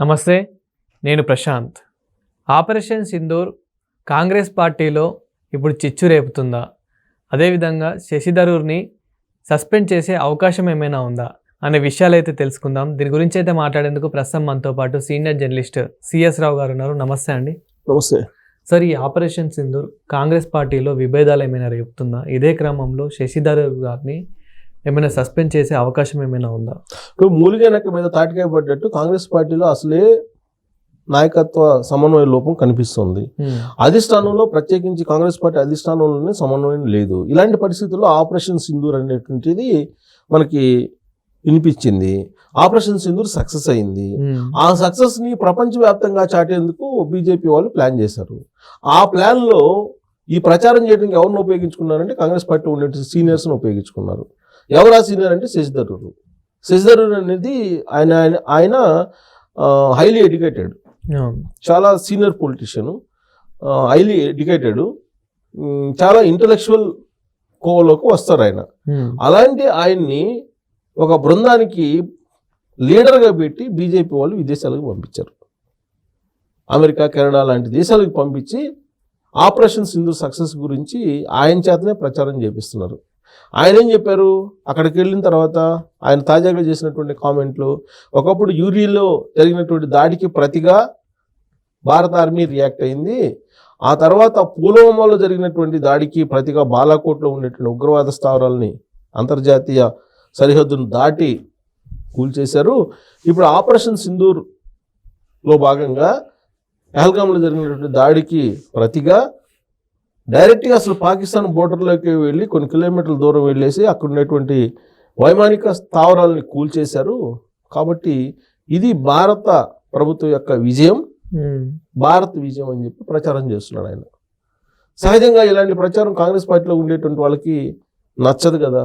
నమస్తే నేను ప్రశాంత్. ఆపరేషన్ సింధూర్ కాంగ్రెస్ పార్టీలో ఇప్పుడు చిచ్చు రేపుతుందా? అదేవిధంగా శశి థరూర్ని సస్పెండ్ చేసే అవకాశం ఏమైనా ఉందా? అనే విషయాలు అయితే తెలుసుకుందాం. దీని గురించి అయితే మాట్లాడేందుకు ప్రస్తుతం మనతో పాటు సీనియర్ జర్నలిస్ట్ సిఎస్ రావు గారు ఉన్నారు. నమస్తే అండి. నమస్తే. సార్ ఈ ఆపరేషన్ సింధూర్ కాంగ్రెస్ పార్టీలో విభేదాలు ఏమైనా రేపుతుందా? ఇదే క్రమంలో శశి థరూర్ గారిని ఏమైనా సస్పెండ్ చేసే అవకాశం ఏమైనా ఉందా? ఇప్పుడు మూలిగనక మీద తాటికాయ పడ్డట్టు కాంగ్రెస్ పార్టీలో అసలే నాయకత్వ సమన్వయ లోపం కనిపిస్తుంది. హ్మ్. అధిష్టానంలో ప్రత్యేకించి కాంగ్రెస్ పార్టీ అధిష్టానంలోనే సమన్వయం లేదు. ఇలాంటి పరిస్థితుల్లో ఆపరేషన్ సింధూర్ అనేటువంటిది మనకి వినిపించింది. ఆపరేషన్ సింధూర్ సక్సెస్ అయింది. హ్మ్. ఆ సక్సెస్ని ప్రపంచవ్యాప్తంగా చాటేందుకు బీజేపీ వాళ్ళు ప్లాన్ చేశారు. ఆ ప్లాన్లో ఈ ప్రచారం చేయడానికి ఎవరిని ఉపయోగించుకున్నారంటే కాంగ్రెస్ పార్టీ ఉండే సీనియర్స్ని ఉపయోగించుకున్నారు. ఎవరు సీనియర్ అంటే శశిధరూర్. శశిధరూర్ అనేది ఆయన ఆయన- హైలీ ఎడ్యుకేటెడ్. చాలా సీనియర్ పొలిటీషియన్ హైలీ ఎడ్యుకేటెడ్ చాలా ఇంటలెక్చువల్ కోవలోకి వస్తారు ఆయన. అలాంటి ఆయన్ని ఒక బృందానికి లీడర్గా పెట్టి బీజేపీ వాళ్ళు విదేశాలకు పంపించారు. అమెరికా కెనడా లాంటి దేశాలకు పంపించి ఆపరేషన్ సింధు సక్సెస్ గురించి ఆయన చేతనే ప్రచారం చేపిస్తున్నారు. ఆయన ఏం చెప్పారు? అక్కడికి వెళ్ళిన తర్వాత ఆయన తాజాగా చేసినటువంటి కామెంట్లు ఒకప్పుడు యూరిలో జరిగినటువంటి దాడికి ప్రతిగా భారత ఆర్మీ రియాక్ట్ అయింది. ఆ తర్వాత పుల్వామాలో జరిగినటువంటి దాడికి ప్రతిగా బాలాకోట్లో ఉండేటువంటి ఉగ్రవాద స్థావరాలని అంతర్జాతీయ సరిహద్దును దాటి కూల్చేశారు. ఇప్పుడు ఆపరేషన్ సింధూర్లో భాగంగా పహల్గామ్లో జరిగినటువంటి దాడికి ప్రతిగా డైరెక్ట్గా అసలు పాకిస్తాన్ బోర్డర్లోకి వెళ్ళి కొన్ని కిలోమీటర్ల దూరం వెళ్ళేసి అక్కడ ఉన్నటువంటి వైమానిక స్థావరాలని కూల్చేశారు. కాబట్టి ఇది భారత ప్రభుత్వం యొక్క విజయం. భారత్ విజయం అని చెప్పి ప్రచారం చేస్తున్నాడు ఆయన. సహజంగా ఇలాంటి ప్రచారం కాంగ్రెస్ పార్టీలో ఉండేటువంటి వాళ్ళకి నచ్చదు కదా.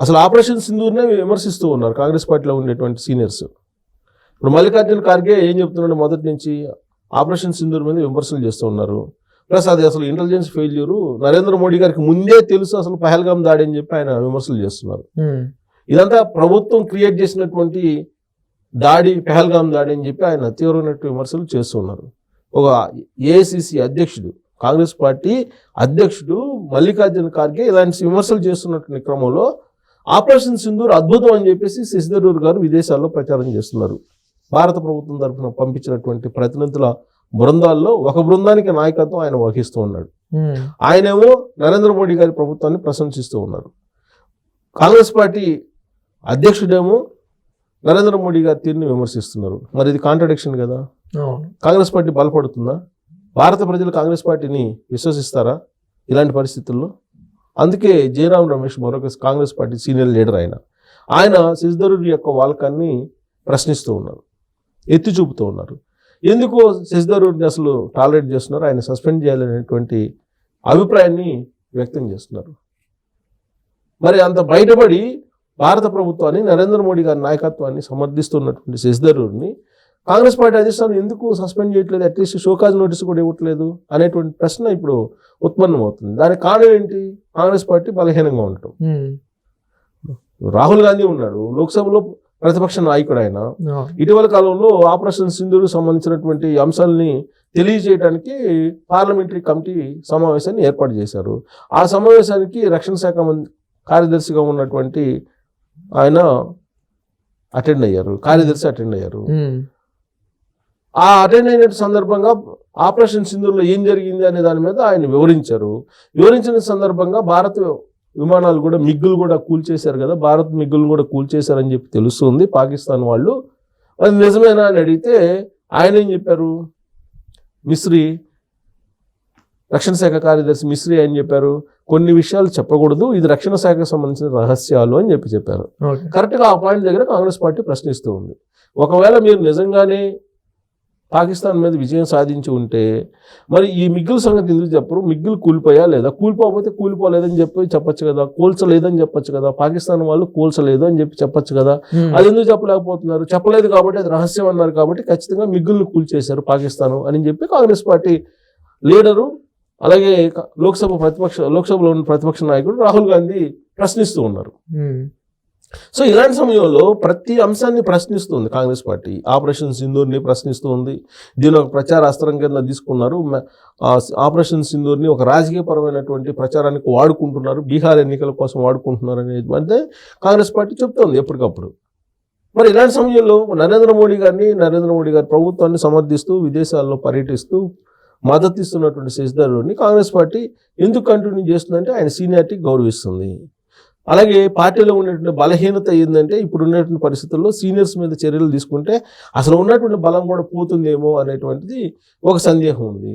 అసలు ఆపరేషన్ సింధూర్నే విమర్శిస్తూ ఉన్నారు కాంగ్రెస్ పార్టీలో ఉండేటువంటి సీనియర్స్. ఇప్పుడు మల్లికార్జున ఖార్గే ఏం చెప్తున్నాడు మొదటి నుంచి ఆపరేషన్ సింధూర్ మీద విమర్శలు చేస్తూ ఉన్నారు. ప్లస్ అది అసలు ఇంటెలిజెన్స్ ఫెయిల్యూరు నరేంద్ర మోడీ గారికి ముందే తెలుసు అసలు పహల్గామ్ దాడి అని చెప్పి ఆయన విమర్శలు చేస్తున్నారు. ఇదంతా ప్రభుత్వం క్రియేట్ చేసినటువంటి దాడి పెహల్గాం దాడి అని చెప్పి ఆయన తీవ్రమైన విమర్శలు చేస్తున్నారు. ఒక ఏఐసిసి అధ్యక్షుడు కాంగ్రెస్ పార్టీ అధ్యక్షుడు మల్లికార్జున ఖార్గే ఇలాంటి విమర్శలు చేస్తున్నటువంటి క్రమంలో ఆపరేషన్ సింధూర్ అద్భుతం అని చెప్పేసి శశిధరూర్ గారు విదేశాల్లో ప్రచారం చేస్తున్నారు. భారత ప్రభుత్వం తరఫున పంపించినటువంటి ప్రతినిధుల బృందాల్లో ఒక బృందానికి నాయకత్వం ఆయన వహిస్తూ ఉన్నాడు. హ్మ్. ఆయనేమో నరేంద్ర మోడీ గారి ప్రభుత్వాన్ని ప్రశంసిస్తూ ఉన్నారు. కాంగ్రెస్ పార్టీ అధ్యక్షుడేమో నరేంద్ర మోడీ గారి తీరుని విమర్శిస్తున్నారు. మరి ఇది కాంట్రడిక్షన్ కదా. కాంగ్రెస్ పార్టీ బలపడుతుందా? భారత ప్రజలు కాంగ్రెస్ పార్టీని విశ్వసిస్తారా ఇలాంటి పరిస్థితుల్లో? అందుకే జయరాం రమేష్ మరొక కాంగ్రెస్ పార్టీ సీనియర్ లీడర్ ఆయన. ఆయన శశిధరూర్ యొక్క వాలకాన్ని ప్రశ్నిస్తూ ఉన్నారు. ఎత్తి చూపుతూ ఉన్నారు. ఎందుకు శశిధరూర్ని అసలు టాలరేట్ చేస్తున్నారు? ఆయన సస్పెండ్ చేయాలనేటువంటి అభిప్రాయాన్ని వ్యక్తం చేస్తున్నారు. మరి అంత బయటపడి భారత ప్రభుత్వాన్ని నరేంద్ర మోడీ గారి నాయకత్వాన్ని సమర్థిస్తున్నటువంటి శశిధరూర్ని కాంగ్రెస్ పార్టీ అధిష్టానం ఎందుకు సస్పెండ్ చేయట్లేదు? అట్లీస్ట్ షోకాజ్ నోటీస్ కూడా ఇవ్వట్లేదు అనేటువంటి ప్రశ్న ఇప్పుడు ఉత్పన్నమవుతుంది. దానికి కారణం ఏంటి? కాంగ్రెస్ పార్టీ బలహీనంగా ఉండటం. రాహుల్ గాంధీ ఉన్నాడు. లోక్సభలో ప్రతిపక్ష నాయకుడు ఆయన. ఇటీవల కాలంలో ఆపరేషన్ సింధూర్ సంబంధించినటువంటి అంశాలని తెలియజేయడానికి పార్లమెంటరీ కమిటీ సమావేశాన్ని ఏర్పాటు చేశారు. ఆ సమావేశానికి రక్షణ శాఖ కార్యదర్శిగా ఉన్నటువంటి ఆయన అటెండ్ అయ్యారు. కార్యదర్శి అటెండ్ అయ్యారు. ఆ అటెండ్ అయిన సందర్భంగా ఆపరేషన్ సింధూర్లో ఏం జరిగింది అనే దాని మీద ఆయన వివరించారు. వివరించిన సందర్భంగా భారత విమానాలు కూడా మిగ్గులు కూడా కూల్చేశారు కదా భారత్ మిగ్గులు కూడా కూల్చేశారని చెప్పి తెలుస్తుంది పాకిస్తాన్ వాళ్ళు. అది నిజమేనా అని అడిగితే ఆయన ఏం చెప్పారు? మిస్రి రక్షణ శాఖ కార్యదర్శి మిస్రి అని చెప్పారు? కొన్ని విషయాలు చెప్పకూడదు ఇది రక్షణ శాఖకు సంబంధించిన రహస్యాలు అని చెప్పి చెప్పారు. కరెక్ట్గా ఆ పాయింట్ దగ్గర కాంగ్రెస్ పార్టీ ప్రశ్నిస్తూ ఉంది. ఒకవేళ మీరు నిజంగానే పాకిస్తాన్ మీద విజయం సాధించి ఉంటే మరి ఈ మిగ్గుల సంగతి ఎందుకు చెప్పరు? మిగ్గులు కూలిపోయా లేదా? కూలిపోకపోతే కూలిపోలేదని చెప్పి చెప్పొచ్చు కదా? కూల్చలేదని చెప్పొచ్చు కదా? పాకిస్తాన్ వాళ్ళు కూల్చలేదు అని చెప్పి చెప్పొచ్చు కదా. అది ఎందుకు చెప్పలేకపోతున్నారు? చెప్పలేదు కాబట్టి అది రహస్యం అన్నారు కాబట్టి ఖచ్చితంగా మిగ్గుల్ని కూల్చేశారు పాకిస్తాన్ అని చెప్పి కాంగ్రెస్ పార్టీ లీడరు అలాగే లోక్సభ ప్రతిపక్ష లోక్సభలో ఉన్న ప్రతిపక్ష నాయకుడు రాహుల్ గాంధీ ప్రశ్నిస్తూ ఉన్నారు. సో ఇలాంటి సమయంలో ప్రతి అంశాన్ని ప్రశ్నిస్తుంది కాంగ్రెస్ పార్టీ. ఆపరేషన్ సింధూర్ని ప్రశ్నిస్తుంది. దీని ఒక ప్రచార అస్త్రం కింద తీసుకున్నారు. ఆపరేషన్ సింధూర్ని ఒక రాజకీయపరమైనటువంటి ప్రచారానికి వాడుకుంటున్నారు. బీహార్ ఎన్నికల కోసం వాడుకుంటున్నారు అనేది అంటే కాంగ్రెస్ పార్టీ చెప్తోంది ఎప్పటికప్పుడు. మరి ఇలాంటి సమయంలో నరేంద్ర మోడీ గారిని నరేంద్ర మోడీ గారి ప్రభుత్వాన్ని సమర్థిస్తూ విదేశాల్లో పర్యటిస్తూ మద్దతు ఇస్తున్నటువంటి శశిధరుని కాంగ్రెస్ పార్టీ ఎందుకు కంటిన్యూ చేస్తుందంటే ఆయన సీనియారిటీ గౌరవిస్తుంది. అలాగే పార్టీలో ఉన్నటువంటి బలహీనత ఏంటంటే ఇప్పుడు ఉన్నటువంటి పరిస్థితుల్లో సీనియర్స్ మీద చర్యలు తీసుకుంటే అసలు ఉన్నటువంటి బలం కూడా పోతుందేమో అనేటువంటిది ఒక సందేహం ఉంది.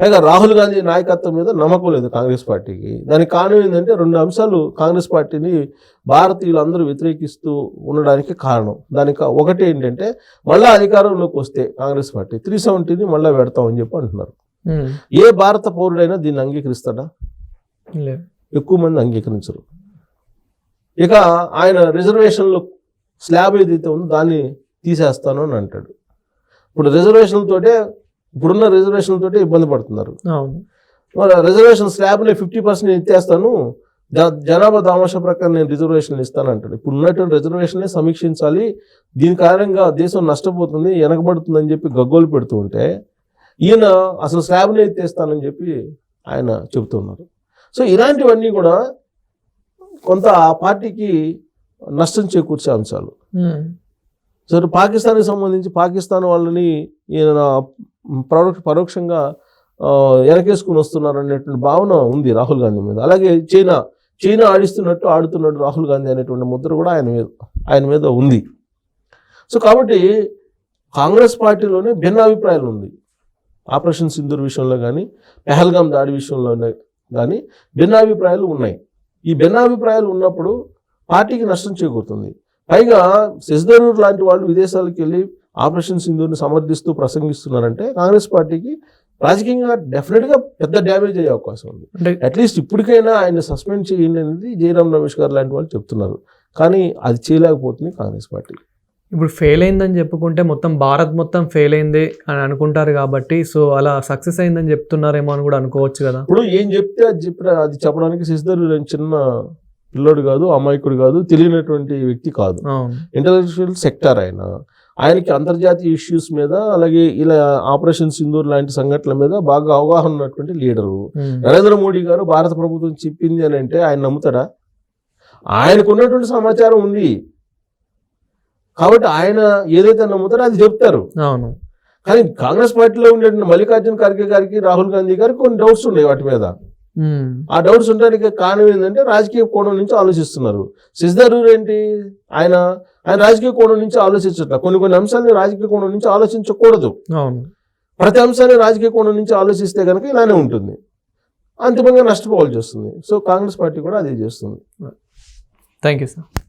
పైగా రాహుల్ గాంధీ నాయకత్వం మీద నమ్మకం లేదు కాంగ్రెస్ పార్టీకి. దానికి కారణం ఏంటంటే రెండు అంశాలు కాంగ్రెస్ పార్టీని భారతీయులందరూ వ్యతిరేకిస్తూ ఉండడానికి కారణం. దానికి ఒకటి ఏంటంటే మళ్ళా అధికారంలోకి వస్తే కాంగ్రెస్ పార్టీ త్రీ సెవెంటీని మళ్ళీ పెడతామని చెప్పి అంటున్నారు. ఏ భారత పౌరుడైనా దీన్ని అంగీకరిస్తాడా? లేదు. ఎక్కువ మంది అంగీకరించరు. ఇక ఆయన రిజర్వేషన్లు స్లాబ్ ఏదైతే ఉందో దాన్ని తీసేస్తాను అని అంటాడు. ఇప్పుడు రిజర్వేషన్లతోటే ఇప్పుడున్న రిజర్వేషన్లతోటే ఇబ్బంది పడుతున్నారు. మరి రిజర్వేషన్ స్లాబ్ని ఫిఫ్టీ పర్సెంట్ ఎత్తేస్తాను జ- జనాభా దామాషా ప్రకారం నేను రిజర్వేషన్లు ఇస్తాను అంటాడు. ఇప్పుడు ఉన్నటువంటి రిజర్వేషన్లే సమీక్షించాలి. దీని కారణంగా దేశం నష్టపోతుంది వెనకబడుతుందని చెప్పి గగ్గోలు పెడుతూ ఉంటే ఈయన అసలు స్లాబ్ని ఎత్తేస్తానని చెప్పి ఆయన చెబుతున్నారు. సో ఇలాంటివన్నీ కూడా కొంత ఆ పార్టీకి నష్టం చేకూర్చే అంశాలు. సరే పాకిస్తాన్కి సంబంధించి పాకిస్తాన్ వాళ్ళని ఈయన పరోక్ష పరోక్షంగా ఆ, వెనకేసుకుని వస్తున్నారు అనేటువంటి భావన ఉంది రాహుల్ గాంధీ మీద. అలాగే చైనా చైనా ఆడిస్తున్నట్టు ఆడుతున్నట్టు రాహుల్ గాంధీ అనేటువంటి ముద్ర కూడా ఆయన మీద ఆయన మీద ఉంది. సో కాబట్టి కాంగ్రెస్ పార్టీలోనే భిన్నాభిప్రాయాలు ఉంది. ఆపరేషన్ సింధూర్ విషయంలో కానీ పెహల్గాం దాడి విషయంలో కానీ భిన్నాభిప్రాయాలు ఉన్నాయి. ఈ భిన్నాభిప్రాయాలు ఉన్నప్పుడు పార్టీకి నష్టం చేకూరుతుంది. పైగా శశిధరూర్ లాంటి వాళ్ళు విదేశాలకు వెళ్ళి ఆపరేషన్ సింధూర్ని సమర్థిస్తూ ప్రసంగిస్తున్నారంటే కాంగ్రెస్ పార్టీకి రాజకీయంగా డెఫినెట్గా పెద్ద డ్యామేజ్ అయ్యే అవకాశం ఉంది. అంటే అట్లీస్ట్ ఇప్పటికైనా ఆయన సస్పెండ్ చేయండి అనేది జయరాం రమేష్ గారు లాంటి వాళ్ళు చెప్తున్నారు. కానీ అది చేయలేకపోతుంది కాంగ్రెస్ పార్టీ. ఇప్పుడు ఫెయిల్ అయిందని చెప్పుకుంటే మొత్తం భారత్ మొత్తం ఫెయిల్ అయింది అని అనుకుంటారు కాబట్టి సో అలా సక్సెస్ అయిందని చెప్తున్నారేమో అని కూడా అనుకోవచ్చు కదా. ఇప్పుడు ఏం చెప్తే అది చెప్పిన అది చెప్పడానికి శశిధరూర్ ఏం చిన్న పిల్లోడు కాదు అమాయకుడు కాదు తెలియనటువంటి వ్యక్తి కాదు. ఇంటలెక్చువల్ సెక్టర్ ఆయన. ఆయనకి అంతర్జాతీయ ఇష్యూస్ మీద అలాగే ఇలా ఆపరేషన్ సింధూర్ లాంటి సంఘటనల మీద బాగా అవగాహన ఉన్నటువంటి లీడరు ఉమ్, నరేంద్ర మోడీ గారు భారత ప్రభుత్వం చెప్పింది అని అంటే ఆయన నమ్ముతాడా? ఆయనకు ఉన్నటువంటి సమాచారం ఉంది. కాబట్టి ఆయన ఏదైతే నమ్ముతారో అది చెప్తారు. అవును. కానీ కాంగ్రెస్ పార్టీలో ఉండేటువంటి మల్లికార్జున ఖర్గే గారికి రాహుల్ గాంధీ గారికి కొన్ని డౌట్స్ ఉన్నాయి వాటి మీద. ఆ డౌట్స్ ఉండడానికి కారణం ఏంటంటే రాజకీయ కోణం నుంచి ఆలోచిస్తున్నారు. సిద్ధరూర్ ఏంటి? ఆయన ఆయన రాజకీయ కోణం నుంచి ఆలోచించట్ల కొన్ని కొన్ని అంశాలని రాజకీయ కోణం నుంచి ఆలోచించకూడదు. ప్రతి అంశాన్ని రాజకీయ కోణం నుంచి ఆలోచిస్తే కనుక ఇలానే ఉంటుంది. అంతిమంగా నష్టపోవాల్సి వస్తుంది. సో కాంగ్రెస్ పార్టీ కూడా అదే చేస్తుంది. Thank you sir.